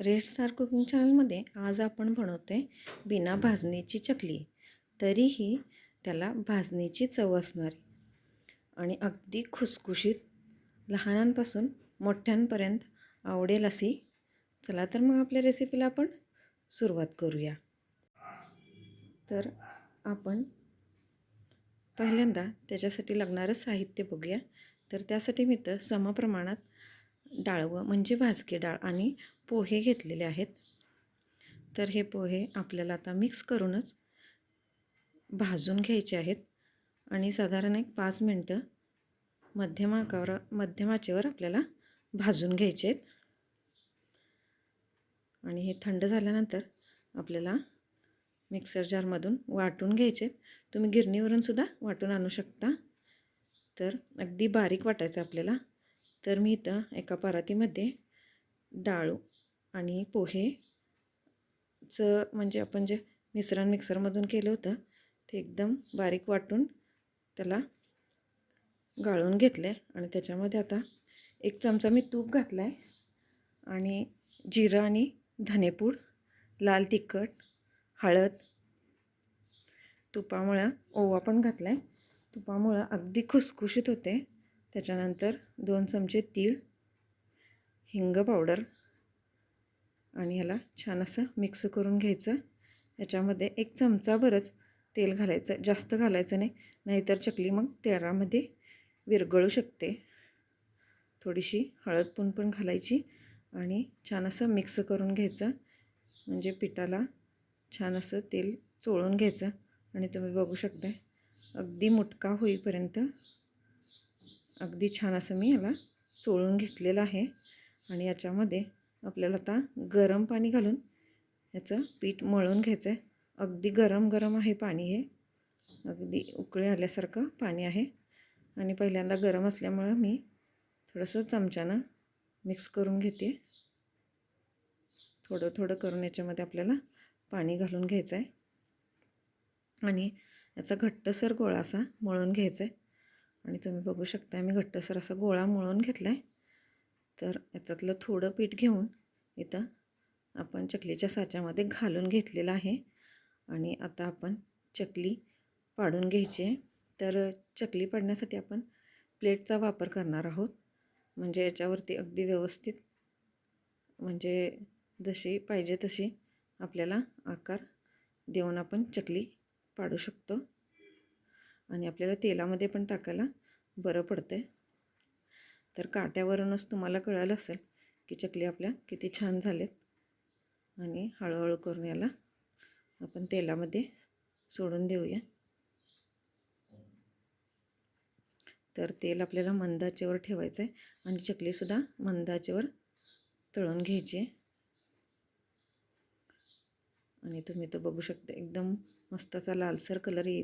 Red star cooking चॅनलमध्ये आज आपण बनवतो आहे बिना भाजणीची चकली. तरीही त्याला भाजणीची चव असणारी. आणि अगदी खुसखुशीत लहानांपासून मोठ्यांपर्यंत आवडेल अशी. चला तर मग आपल्या रेसिपीला आपण सुरुवात करूया. तर आपण पहिल्यांदा त्याच्यासाठी लागणारं साहित्य बघूया. तर त्यासाठी मी तर समप्रमाणात डाळवं म्हणजे भाजके डाळ आणि पोहे घेतलेले आहेत. तर हे पोहे आपल्याला आता मिक्स करूनच भाजून घ्यायचे आहेत. आणि साधारण एक पाच मिनटं मध्यम मध्यमाचेवर मध्यम आचेवर आपल्याला भाजून घ्यायचे आहेत. आणि हे थंड झाल्यानंतर आपल्याला मिक्सर जारमधून वाटून घ्यायचे आहेत. तुम्ही गिरणीवरून सुद्धा वाटून आणू शकता. तर अगदी बारीक वाटायचं आपल्याला. तर मी इथं एका परातीमध्ये डाळू आणि पोहेचं म्हणजे आपण जे मिश्रण मिक्सरमधून केलं होतं ते एकदम बारीक वाटून त्याला गाळून घेतलं आहे आणि त्याच्यामध्ये आता एक चमचा मी तूप घातला आहे आणि जिरं आणि धनेपूड लाल तिखट हळद तुपामुळं ओवा पण घातला आहे तुपामुळं अगदी खुसखुशीत होते. त्याच्यानंतर दोन चमचे तीळ हिंग पावडर आणि ह्याला छान असं मिक्स करून घ्यायचं. याच्यामध्ये एक चमचाभरच तेल घालायचं जास्त घालायचं नाही. नाहीतर चकली मग तेलामध्ये विरघळू शकते. थोडीशी हळद पण पण घालायची आणि छान असं मिक्स करून घ्यायचं. म्हणजे पिठाला छान असं तेल चोळून घ्यायचं. आणि तुम्ही बघू शकता अगदी मुटका होईपर्यंत अगदी छान असं मी याला चोळून घेतलेलं आहे. आणि याच्यामध्ये आपल्याला आता गरम पाणी घालून याचं पीठ मळून घ्यायचं आहे अगदी गरम गरम आहे पाणी हे. अगदी उकळे आल्यासारखं पाणी आहे. आणि पहिल्यांदा गरम असल्यामुळं मी थोडंसं चमच्यानं मिक्स करून घेते. थोडं थोडं करून याच्यामध्ये आपल्याला पाणी घालून घ्यायचं आहे आणि याचा घट्टसर गोळा असा मळून घ्यायचा आहे आणि तुम्ही बघू शकता मी घट्टसर असा गोळा मळून घेतला आहे तर याच्यातलं थोडं पीठ घेऊन इथं आपण चकलीच्या साच्यामध्ये घालून घेतलेलं आहे. आणि आता आपण चकली पाडून घ्यायची आहे. तर चकली पाडण्यासाठी आपण प्लेटचा वापर करणार आहोत. म्हणजे याच्यावरती अगदी व्यवस्थित म्हणजे जशी पाहिजे तशी आपल्याला आकार देऊन आपण चकली पाडू शकतो. आणि आपल्याला तेलामध्ये पण टाकायला बरं पडतं आहे तर काट्यावरूनच तुम्हाला कळलं असेल की चकली आपल्या किती छान झालेत. आणि हळूहळू करून याला आपण तेलामध्ये सोडून देऊया. तर तेल आपल्याला मंदाचेवर ठेवायचं आहे आणि चकलीसुद्धा मंदाचेवर तळून घ्यायची आहे. आणि तुम्ही तो बघू शकता एकदम मस्त असा लालसर कलर येईल.